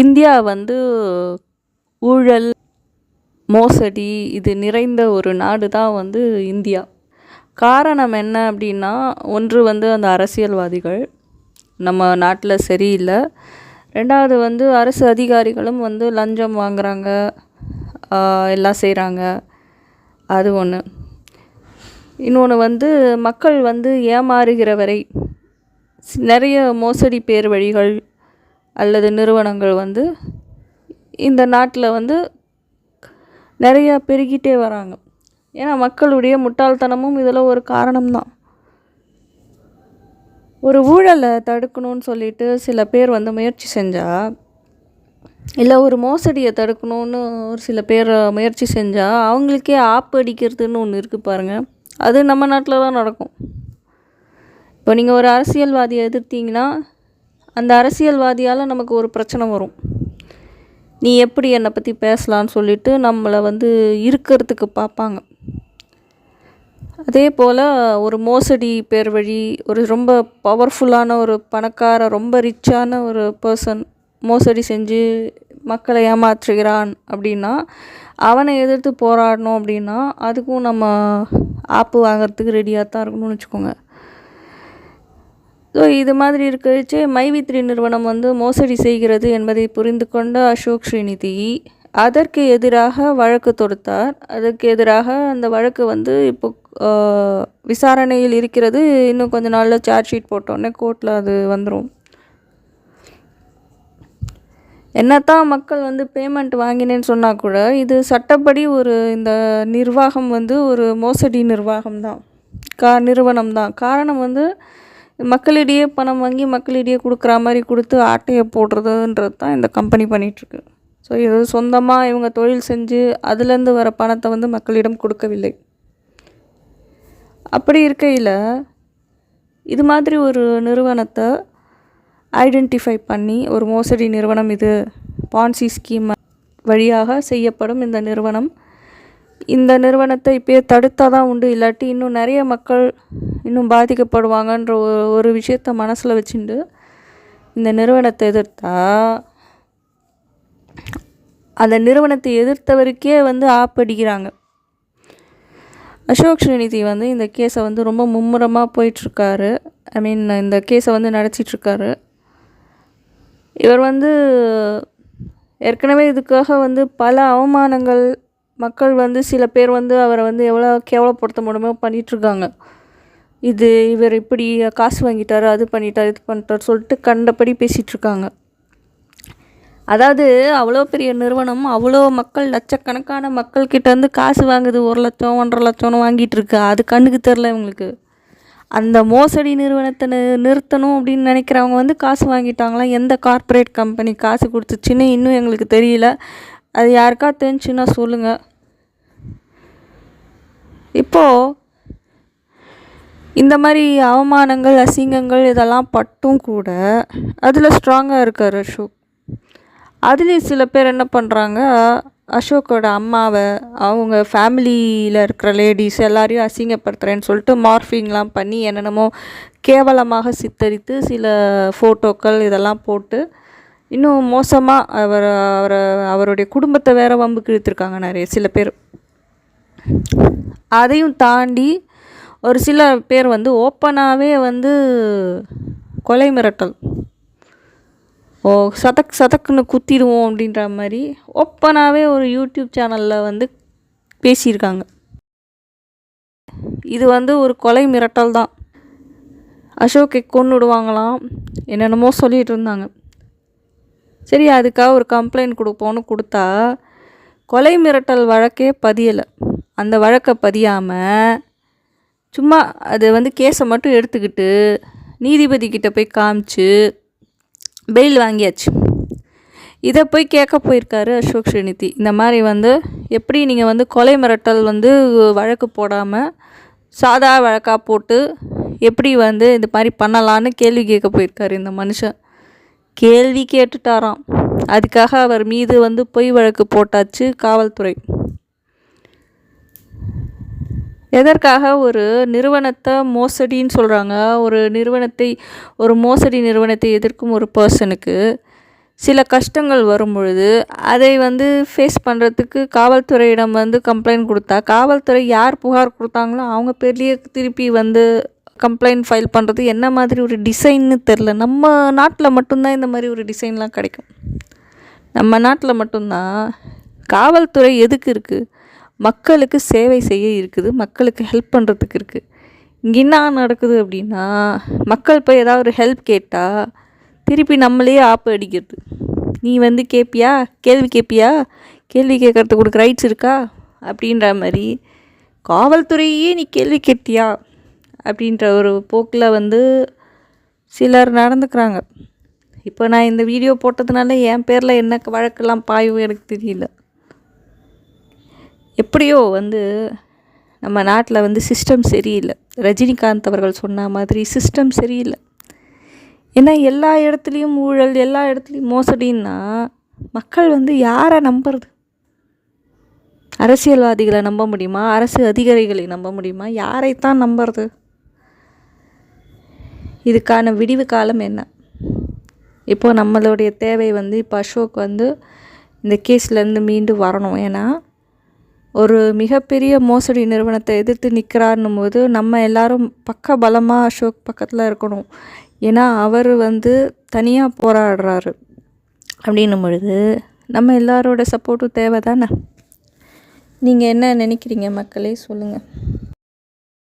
India வந்து ஊழல் மோசடி இது நிறைந்த ஒரு நாடு தான் வந்து இந்தியா. காரணம் என்ன அப்படின்னா ஒன்று வந்து அந்த அரசியல்வாதிகள் நம்ம நாட்டில் சரியில்லை. ரெண்டாவது வந்து அரசு அதிகாரிகளும் வந்து லஞ்சம் வாங்குறாங்க எல்லாம் செய்கிறாங்க அது ஒன்று இன்னொன்று வந்து மக்கள் வந்து ஏமாறுகிற வரை நிறைய மோசடி பேர் வழிகள் அல்லது நிறுவனங்கள் வந்து இந்த நாட்டில் வந்து நிறையா பெருகிட்டே வராங்க. ஏன்னா மக்களுடைய முட்டாள்தனமும் இதில் ஒரு காரணம்தான். ஒரு ஊழலை தடுக்கணும்னு சொல்லிட்டு சில பேர் வந்து முயற்சி செஞ்சால் இல்லை ஒரு மோசடியை தடுக்கணும்னு ஒரு சில பேர் முயற்சி செஞ்சால் அவங்களுக்கே ஆப்பு அடிக்கிறதுன்னு ஒன்று இருக்குது பாருங்கள் அது நம்ம நாட்டில் தான் நடக்கும். இப்போ நீங்கள் ஒரு அரசியல்வாதியை எதிர்த்தீங்கன்னா அந்த அரசியல்வாதியால் நமக்கு ஒரு பிரச்சனை வரும். நீ எப்படி என்னை பற்றி பேசலான்னு சொல்லிட்டு நம்மளை வந்து இருக்கிறதுக்கு பார்ப்பாங்க. அதே போல் ஒரு மோசடி பேர் வழி ஒரு ரொம்ப பவர்ஃபுல்லான ஒரு பணக்கார ரொம்ப ரிச்சான ஒரு பர்சன் மோசடி செஞ்சு மக்களை ஏமாற்றுகிறான் அப்படின்னா அவனை எதிர்த்து போராடணும் அப்படின்னா அதுக்கும் நம்ம ஆப்பு வாங்கிறதுக்கு ரெடியாக தான் இருக்கணும்னு வச்சுக்கோங்க. ஸோ இது மாதிரி இருக்கச்சு மைவித்ரி நிறுவனம் வந்து மோசடி செய்கிறது என்பதை புரிந்து கொண்ட அசோக் ஸ்ரீநிதி. அதற்கு எதிராக வழக்கு தொடுத்தார். அதற்கு எதிராக அந்த வழக்கு வந்து இப்போ விசாரணையில் இருக்கிறது. இன்னும் கொஞ்ச நாளில் சார்ஜ் ஷீட் போட்டோன்னே கோர்ட்டில் அது வந்துடும் என்னத்தான் மக்கள் வந்து பேமெண்ட் வாங்கினேன்னு சொன்னால் கூட இது சட்டப்படி ஒரு இந்த நிர்வாகம் வந்து ஒரு மோசடி நிர்வாகம் தான் கா நிறுவனம் தான் காரணம் வந்து மக்களிடையே பணம் வாங்கி மக்களிடையே கொடுக்குற மாதிரி கொடுத்து ஆட்டையை போடுறதுன்றது தான் இந்த கம்பெனி பண்ணிகிட்ருக்கு ஸோ இது சொந்தமாக இவங்க தொழில் செஞ்சு அதுலேருந்து வர பணத்தை வந்து மக்களிடம் கொடுக்கவில்லை. அப்படி இருக்கையில் இது மாதிரி ஒரு நிறுவனத்தை ஐடென்டிஃபை பண்ணி ஒரு மோசடி நிறுவனம் இது பான்சி ஸ்கீம் வழியாக செய்யப்படும் இந்த நிறுவனம் இந்த நிறுவனத்தை இப்போயே தடுத்தால் தான் உண்டு இல்லாட்டி இன்னும் நிறைய மக்கள் இன்னும் பாதிக்கப்படுவாங்கன்ற ஒரு விஷயத்த மனசில் வச்சுட்டு இந்த நிறுவனத்தை எதிர்த்தா அந்த நிறுவனத்தை எதிர்த்தவருக்கே வந்து ஆப்படிக்கிறாங்க. அசோக் ஸ்ரீநிதி வந்து இந்த கேஸை வந்து ரொம்ப மும்முரமாக போயிட்டுருக்காரு ஐ மீன் இந்த கேஸை வந்து நடத்திட்டுருக்காரு இவர் வந்து ஏற்கனவே இதுக்காக வந்து பல அவமானங்கள் மக்கள் வந்து சில பேர் வந்து அவரை வந்து எவ்வளோ கேவலப்படுத்த முடியுமோ பண்ணிகிட்ருக்காங்க இது இவர் இப்படி காசு வாங்கிட்டார் அது பண்ணிட்டார் இது பண்ணிட்டார் சொல்லிட்டு கண்டபடி பேசிகிட்ருக்காங்க அதாவது அவ்வளோ பெரிய நிறுவனம் அவ்வளோ மக்கள் லட்சக்கணக்கான மக்கள்கிட்டேருந்து காசு வாங்குது ஒரு லட்சம் ஒன்றரை லட்சம்னு வாங்கிட்டு இருக்கு அது கண்ணுக்கு தெரில இவங்களுக்கு. அந்த மோசடி நிறுவனத்தை நிறுத்தணும் அப்படின்னு நினைக்கிறவங்க வந்து காசு வாங்கிட்டாங்களாம் எந்த கார்ப்பரேட் கம்பெனி காசு கொடுத்துச்சின்னு இன்னும் எங்களுக்கு தெரியல. அது யாருக்கா தெரிஞ்சுன்னா சொல்லுங்கள் இப்போது இந்த மாதிரி அவமானங்கள் அசிங்கங்கள் இதெல்லாம் பட்டும் கூட அதில் ஸ்ட்ராங்காக இருக்கார் அசோக். அதுலேயும் சில பேர் என்ன பண்ணுறாங்க அசோக்கோட அம்மாவை அவங்க ஃபேமிலியில் இருக்கிற லேடிஸ் எல்லாரையும் அசிங்கப்படுத்துகிறேன்னு சொல்லிட்டு மார்ஃபிங்லாம் பண்ணி என்னென்னமோ கேவலமாக சித்தரித்து சில ஃபோட்டோக்கள் இதெல்லாம் போட்டு இன்னும் மோசமாக அவர் அவரை அவருடைய குடும்பத்தை வேறு வம்புக்கு இழுத்துருக்காங்க நிறைய சில பேர். அதையும் தாண்டி ஒரு சில பேர் வந்து ஓப்பனாகவே வந்து கொலை மிரட்டல். ஓ சதக் சதக்குன்னு குத்திடுவோம் அப்படின்ற மாதிரி ஓப்பனாகவே ஒரு யூடியூப் சேனலில் வந்து பேசியிருக்காங்க. இது வந்து ஒரு கொலை மிரட்டல் தான். அசோக்கை கொன்னுடுவாங்களாம் என்னென்னமோ சொல்லிகிட்டு இருந்தாங்க. சரி அதுக்காக ஒரு கம்ப்ளைண்ட் கொடுப்போன்னு கொடுத்தா கொலை மிரட்டல் வழக்கே பதியலை. அந்த வழக்கை பதியாமல் சும்மா அது வந்து கேஸை மட்டும் எடுத்துக்கிட்டு நீதிபதி கிட்டே போய் காமிச்சு பெயில் வாங்கியாச்சு. இதை போய் கேட்க போயிருக்காரு அசோக் ஸ்ரீநிதி இந்த மாதிரி வந்து எப்படி நீங்கள் வந்து கொலை மிரட்டல் வந்து வழக்கு போடாமல் சாதா வழக்காக போட்டு எப்படி வந்து இந்த மாதிரி பண்ணலான்னு கேள்வி கேட்க போயிருக்காரு இந்த மனுஷன். கேள்வி கேட்டுட்டாராம். அதுக்காக அவர் மீது வந்து பொய் வழக்கு போட்டாச்சு காவல்துறை. எதற்காக? ஒரு நிறுவனத்தை மோசடின்னு சொல்கிறாங்க ஒரு நிறுவனத்தை ஒரு மோசடி நிறுவனத்தை எதிர்க்கும் ஒரு பர்சனுக்கு சில கஷ்டங்கள் வரும் பொழுது அதை வந்து ஃபேஸ் பண்ணுறதுக்கு காவல்துறையிடம் வந்து கம்ப்ளைண்ட் கொடுத்தா காவல்துறை யார் புகார் கொடுத்தாங்களோ அவங்க பேர்லேயே திருப்பி வந்து கம்ப்ளைண்ட் ஃபைல் பண்ணுறது என்ன மாதிரி ஒரு டிசைன்னு தெரில நம்ம நாட்டில் மட்டும்தான் இந்த மாதிரி ஒரு டிசைன்லாம் கிடைக்கும். நம்ம நாட்டில் மட்டும்தான் காவல்துறை எதுக்கு இருக்குது மக்களுக்கு சேவை செய்ய இருக்குது மக்களுக்கு ஹெல்ப் பண்ணுறதுக்கு இருக்குது இங்கே என்ன நடக்குது அப்படின்னா மக்கள் போய் ஏதாவது ஒரு ஹெல்ப் கேட்டால் திருப்பி நம்மளே ஆப்பு அடிக்கிறது. நீ வந்து கேட்பியா கேள்வி கேட்பியா கேள்வி கேட்கறதுக்கு உனக்கு ரைட்ஸ் இருக்கா? அப்படின்ற மாதிரி காவல்துறையே நீ கேள்வி கேட்டியா? அப்படின்ற ஒரு போக்கில் வந்து சிலர் நடந்துக்கிறாங்க. இப்போ நான் இந்த வீடியோ போட்டதுனால என் பேரில் என்ன வழக்கெல்லாம் பாயும் எனக்கு தெரியல. எப்படியோ வந்து நம்ம நாட்டில் வந்து சிஸ்டம் சரியில்லை. ரஜினிகாந்த் அவர்கள் சொன்ன மாதிரி சிஸ்டம் சரியில்லை. ஏன்னா எல்லா இடத்துலையும் ஊழல் எல்லா இடத்துலையும் மோசடின்னா மக்கள் வந்து யாரை நம்புறது? அரசியல்வாதிகளை நம்ப முடியுமா? அரசு அதிகாரிகளை நம்ப முடியுமா? யாரைத்தான் நம்புறது? இதுக்கான விடிவு காலம் என்ன? இப்போது நம்மளுடைய தேவை வந்து இப்போ அசோக் வந்து இந்த கேஸ்லேருந்து மீண்டு வரணும். ஏன்னா ஒரு மிகப்பெரிய மோசடி நிறுவனத்தை எதிர்த்து நிற்கிறாருன்னும் போது நம்ம எல்லாரும் பக்க பலமாக அசோக் பக்கத்தில் இருக்கணும். ஏன்னா அவர் வந்து தனியாக போராடுறாரு. அப்படின்னும் பொழுது நம்ம எல்லாரோட சப்போர்ட்டும் தேவை தானே நீங்கள் என்ன நினைக்கிறீங்க மக்களே? சொல்லுங்கள்